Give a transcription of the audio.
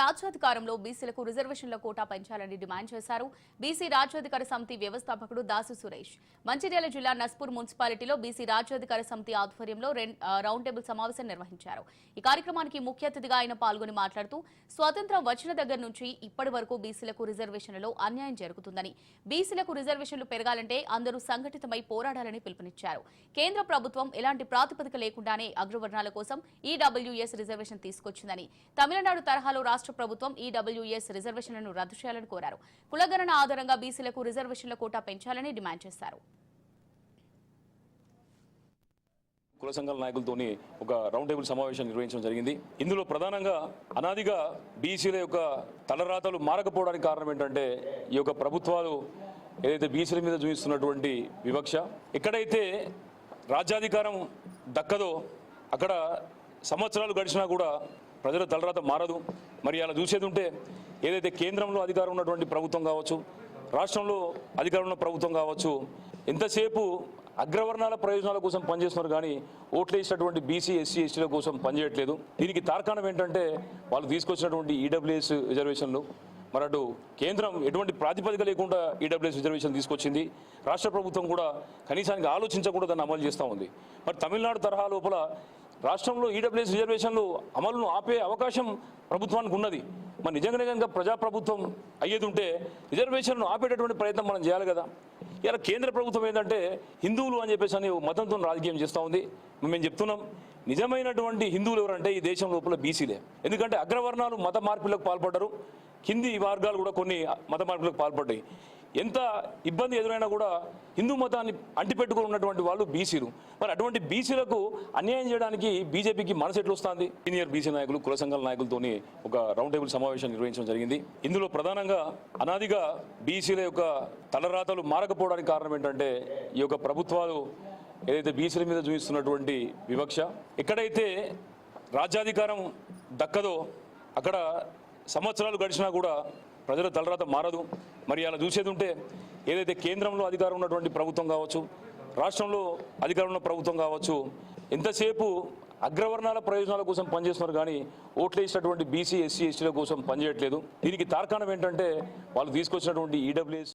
రాజ్యాధికారంలో బీసీలకు రిజర్వేషన్ల కోటా పెంచాలని డిమాండ్ చేశారు. బీసీ రాజ్యాధికార సమితి వ్యవస్థాపకుడు దాసు సురేష్. మంచిర్యాల జిల్లా నస్పూర్ మున్సిపాలిటీలో బీసీ రాజ్యాధికార సమితి ఆధ్వర్యంలో రౌండ్ టేబుల్ సమావేశం నిర్వహించారు. ఈ కార్యక్రమానికి ముఖ్య అతిథిగా ఆయన పాల్గొని మాట్లాడుతూ స్వాతంత్రం వచ్చిన దగ్గర నుంచి ఇప్పటి వరకు బీసీలకు రిజర్వేషన్లలో అన్యాయం జరుగుతుందని బీసీలకు రిజర్వేషన్లు పెరగాలంటే అందరూ సంఘటితమై పోరాడాలని పిలుపునిచ్చారు. కేంద్ర ప్రభుత్వం ఎలాంటి ప్రాతిపదిక లేకుండానే అగ్రవర్ణాల కోసం ఈడబ్ల్యూఎస్ రిజర్వేషన్ తీసుకొచ్చిందని తమిళనాడు తరహాలో రాష్ట్ర ప్రభుత్వం ఈడబ్ల్యూఎస్ రిజర్వేషన్లను రద్దు చేయాలని కోరారు. కులగణన ఆధారంగా బీసీలకు రిజర్వేషన్ల కోటా పెంచాలని డిమాండ్ చేశారు. కుల సంఘాల నాయకులతోని ఒక రౌండ్ టేబుల్ సమావేశం నిర్వహించడం జరిగింది. ఇందులో ప్రధానంగా అనాదిగా బీసీల యొక్క తలరాతలు మారకపోవడానికి కారణం ఏంటంటే ఈ యొక్క ప్రభుత్వాలు ఏదైతే బీసీల మీద చూపిస్తున్నటువంటి వివక్ష ఎక్కడైతే రాజ్యాధికారం దక్కదో అక్కడ సంవత్సరాలు గడిచినా కూడా ప్రజల తలరాత మారదు. మరి అలా చూసేది ఉంటే ఏదైతే కేంద్రంలో అధికారం ఉన్నటువంటి ప్రభుత్వం కావచ్చు రాష్ట్రంలో అధికారం ఉన్న ప్రభుత్వం కావచ్చు ఎంతసేపు అగ్రవర్ణాల ప్రయోజనాల కోసం పనిచేస్తున్నారు కానీ ఓట్లు వేసినటువంటి బీసీ ఎస్సీ ఎస్టీల కోసం పనిచేయట్లేదు. దీనికి తార్కాణం ఏంటంటే వాళ్ళు తీసుకొచ్చినటువంటి ఈడబ్ల్యూఎస్ రిజర్వేషన్లు మరి అటు కేంద్రం ఎటువంటి ప్రాతిపదిక లేకుండా ఈడబ్ల్యూఎస్ రిజర్వేషన్ తీసుకొచ్చింది. రాష్ట్ర ప్రభుత్వం కూడా కనీసానికి ఆలోచించకుండా దాన్ని అమలు చేస్తూ ఉంది. మరి తమిళనాడు తరహా లోపల రాష్ట్రంలో ఈడబ్ల్యూఎస్ రిజర్వేషన్లు అమలును ఆపే అవకాశం ప్రభుత్వానికి ఉన్నది. మరి నిజంగానే కనుక ప్రజాప్రభుత్వం అయ్యేది ఉంటే రిజర్వేషన్ను ఆపేటటువంటి ప్రయత్నం మనం చేయాలి కదా. ఇలా కేంద్ర ప్రభుత్వం ఏంటంటే హిందువులు అని చెప్పేసి అని మతంతో రాజకీయం చేస్తూ ఉంది. మేము చెప్తున్నాం. నిజమైనటువంటి హిందువులు ఎవరంటే ఈ దేశం లోపల బీసీలే ఎందుకంటే అగ్రవర్ణాలు మత మార్పులకు పాల్పడ్డారు. కింది వర్గాలు కూడా కొన్ని మత మార్పులకు పాల్పడ్డాయి. ఎంత ఇబ్బంది ఎదురైనా కూడా హిందూ మతాన్ని అంటిపెట్టుకుని ఉన్నటువంటి వాళ్ళు బీసీలు. మరి అటువంటి బీసీలకు అన్యాయం చేయడానికి బీజేపీకి మనసు ఎట్లు వస్తుంది సీనియర్ బీసీ నాయకులు కుల సంఘాల నాయకులతోని ఒక రౌండ్ టేబుల్ సమావేశం నిర్వహించడం జరిగింది. ఇందులో ప్రధానంగా అనాదిగా బీసీల యొక్క తలరాతలు మారకపోవడానికి కారణం ఏంటంటే ఈ యొక్క ప్రభుత్వాలు ఏదైతే బీసీల మీద చూపిస్తున్నటువంటి వివక్ష ఎక్కడైతే రాజ్యాధికారం దక్కదో అక్కడ సంవత్సరాలు గడిచినా కూడా ప్రజల తలరాత మారదు. మరి అలా చూసేది ఉంటే ఏదైతే కేంద్రంలో అధికారం ఉన్నటువంటి ప్రభుత్వం కావచ్చు రాష్ట్రంలో అధికారం ఉన్న ప్రభుత్వం కావచ్చు ఎంతసేపు అగ్రవర్ణాల ప్రయోజనాల కోసం పనిచేస్తున్నారు కానీ ఓట్లు వేసినటువంటి బీసీ ఎస్సీ ఎస్టీల కోసం పనిచేయట్లేదు. దీనికి తార్కాణం ఏంటంటే వాళ్ళు తీసుకొచ్చినటువంటి ఈడబ్ల్యూఎస్